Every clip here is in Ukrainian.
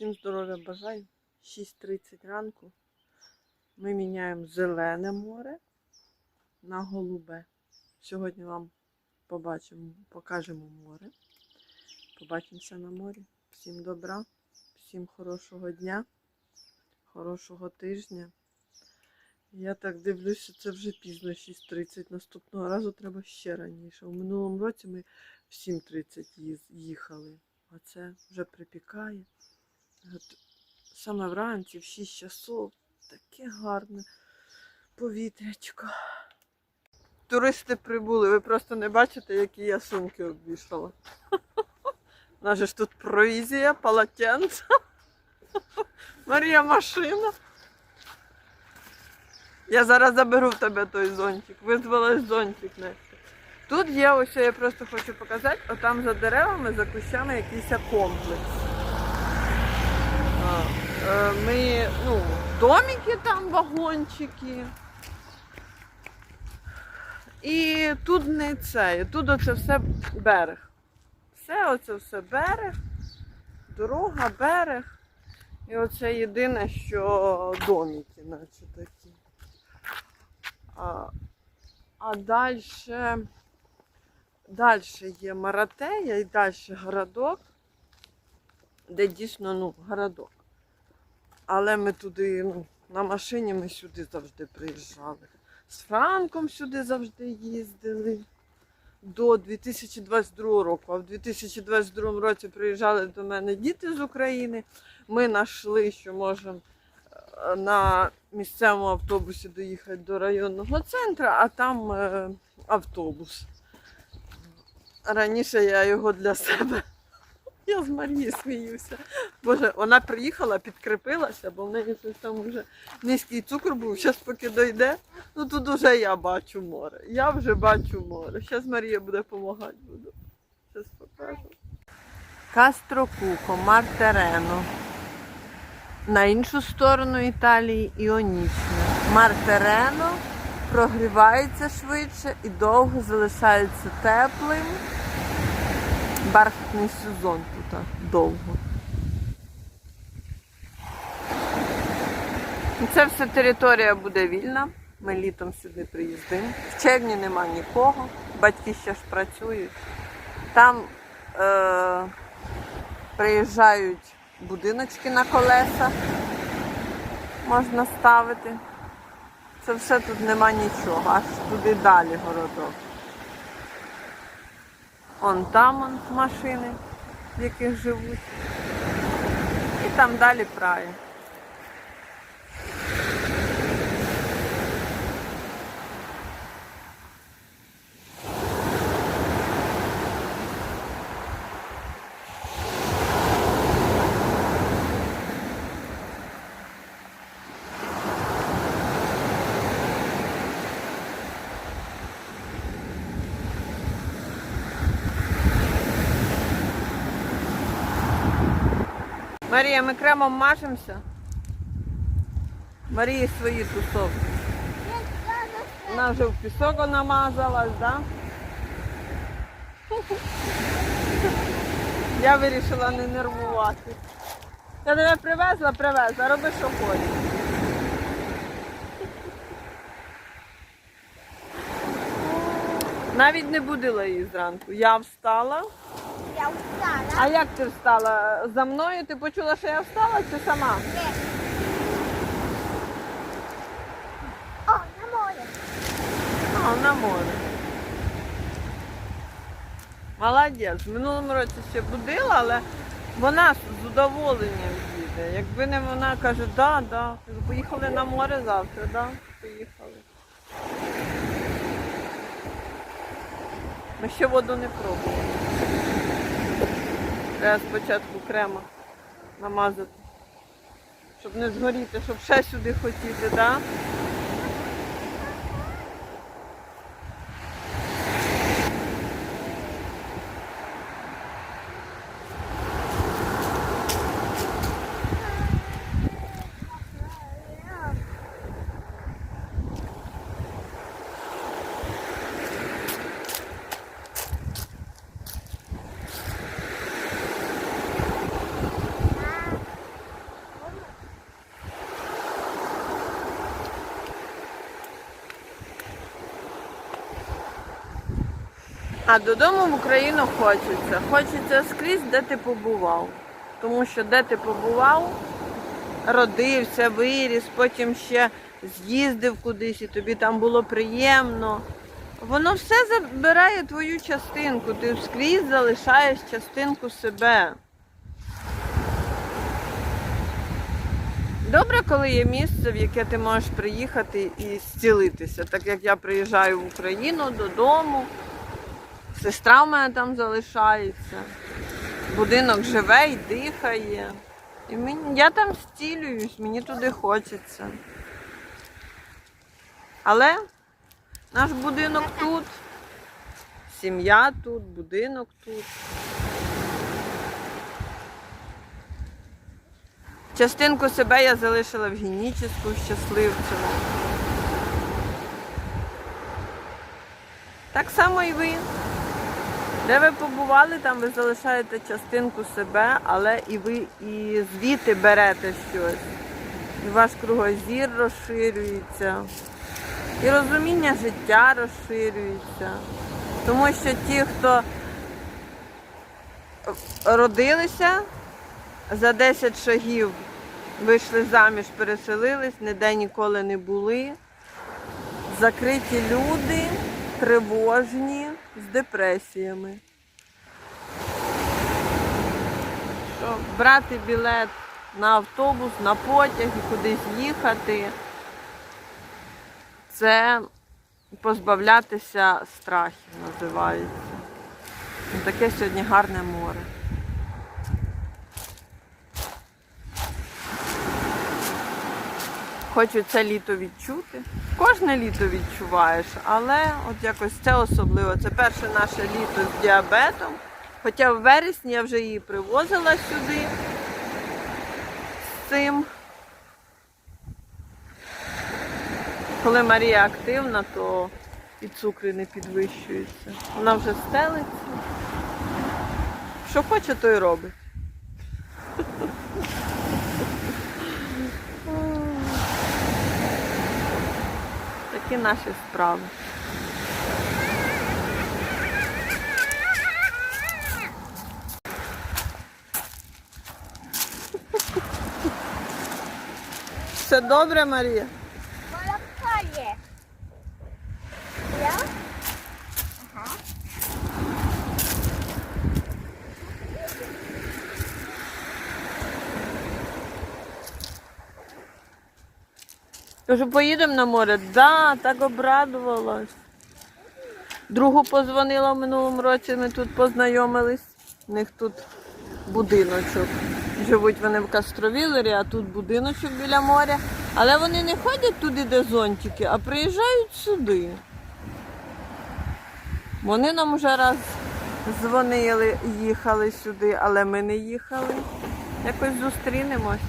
Всім здоров'я бажаю. 6.30 ранку. Ми міняємо зелене море на голубе. Сьогодні вам побачимо, покажемо море. Побачимося на морі. Всім добра, всім хорошого дня, хорошого тижня. Я так дивлюся, це вже пізно 6.30. Наступного разу треба ще раніше. У минулому році ми в 7.30 їхали, а це вже припікає. От Саме вранці, в 6 часов, таке гарне повітрячко. Туристи прибули, ви просто не бачите, які я сумки обвішала. У нас же ж тут провізія, полотенце. Марія машина. Я зараз заберу в тебе той зонтик. Визвалась зонтик нести. Тут є ось, я просто хочу показати, отам за деревами, за кущами якийсь комплекс. Е, Ми, ну, домики там, вагончики. І тут не це, тут оце все берег. Все оце все берег, дорога, берег. І оце єдине, що домики, наче такі. А, а далі, далі є Маратея і далі городок, де дійсно ну, городок. Але ми туди, ну, на машині ми сюди завжди приїжджали. З Франком сюди завжди їздили до 2022 року. А в 2022 році приїжджали до мене діти з України. Ми знайшли, що можемо е, на місцевому автобусі доїхати до районного центру, а там е, автобус. Раніше я його для себе. Я з Марії сміюся. Боже, вона приїхала, підкріпилася, бо в неї щось там вже низький цукор був. Зараз поки дойде, ну тут вже я бачу море. Я вже бачу море. Зараз Марія буде допомагати. Буду. Зараз покажу. Кастро Кухо, Мартерено. На іншу сторону Італії Іонічне. Мартерено прогрівається швидше і довго залишається теплим. Бархатний сезон тут довго. Це все територія буде вільна. Ми літом сюди приїздимо. В червні нема нікого. Батьки ще ж працюють. Там е, приїжджають будиночки на колесах. Можна ставити. Це все тут нема нічого, аж туди далі городок. Он там он, машини, в яких живуть. І там далі прає. Марія, ми кремом мажемося. Марії свої тусовки. Вона вже в пісок намазалась, да? Я вирішила не нервувати. Я тебе привезла, привезла, роби, що хочеш. Навіть не будила її зранку. Я встала. Я устала. А як ти встала? За мною? Ти почула, що я встала чи сама? Де? О, на море. А, на море. Молодець. В минулому році ще будила, але вона з задоволенням їде. Якби не вона каже, да, да. Поїхали на море завтра, да? Поїхали. Ми ще воду не пробували. Треба спочатку крема намазати. Щоб не згоріти, щоб ще сюди хотіти, так? Да? А додому в Україну хочеться. Хочеться скрізь, де ти побував. Тому що де ти побував, родився, виріс, потім ще з'їздив кудись і тобі там було приємно. Воно все забирає твою частинку. Ти скрізь залишаєш частинку себе. Добре, коли є місце, в яке ти можеш приїхати і зцілитися. Так як я приїжджаю в Україну додому, сестра в мене там залишається, будинок живе і дихає. І мені, я там зцілююсь, мені туди хочеться. Але наш будинок тут, сім'я тут, будинок тут. Частинку себе я залишила в геніческу, в щасливцеву. Так само і ви. Де ви побували, там ви залишаєте частинку себе, але і ви і звідти берете щось. І ваш кругозір розширюється, і розуміння життя розширюється. Тому що ті, хто родилися, за 10 шагів вийшли заміж, переселились, ніде ніколи не були. Закриті люди, тривожні, з депресіями. Що брати білет на автобус, на потяг і кудись їхати, це позбавлятися страхів називається. Ну, Таке сьогодні гарне море. Хочу це літо відчути. Кожне літо відчуваєш, але от якось це особливо. Це перше наше літо з діабетом. Хоча в вересні я вже її привозила сюди з цим. Коли Марія активна, то і цукри не підвищуються. Вона вже стелиться. Що хоче, то й робить. Такі наші справи. Все добре, Марія? Молоко є. Я? Ага. Кажу, поїдемо на море? Да, так обрадувалась. Другу позвонила в минулому році, ми тут познайомились. У них тут будиночок. Живуть вони в Кастровілері, а тут будиночок біля моря. Але вони не ходять туди, де зонтики, а приїжджають сюди. Вони нам вже раз дзвонили, їхали сюди, але ми не їхали. Якось зустрінемось.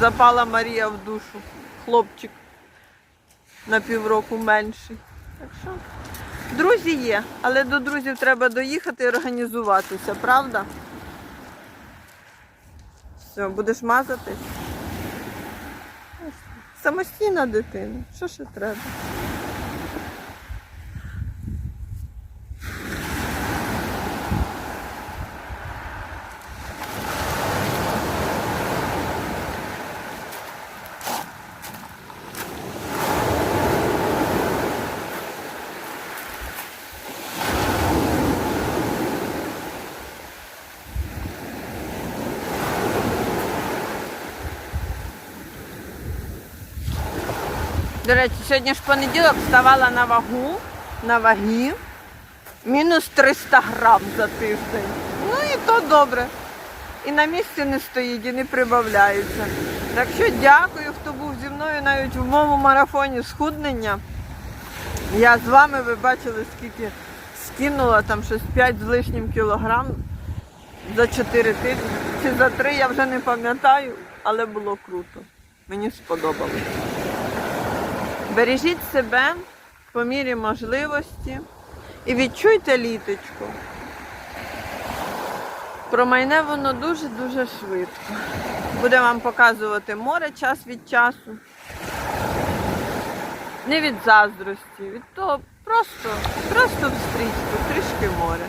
Запала Марія в душу. Хлопчик на півроку менший. Так що друзі є, але до друзів треба доїхати і організуватися, правда? Все, будеш мазатись? Самостійна дитина. Що ще треба? До речі, сьогодні ж понеділок вставала на вагу, на вагі. Мінус 300 грам за тиждень. Ну і то добре. І на місці не стоїть, і не прибавляється. Так що дякую, хто був зі мною навіть в моєму марафоні схуднення. Я з вами, ви бачили, скільки скинула, там щось 5 з лишнім кілограм за 4 тижні. Чи за 3, я вже не пам'ятаю, але було круто. Мені сподобалось. Бережіть себе по мірі можливості і відчуйте літочку. Промайне воно дуже-дуже швидко. Буде вам показувати море час від часу. Не від заздрості, від того просто, просто в стрічку, трішки море.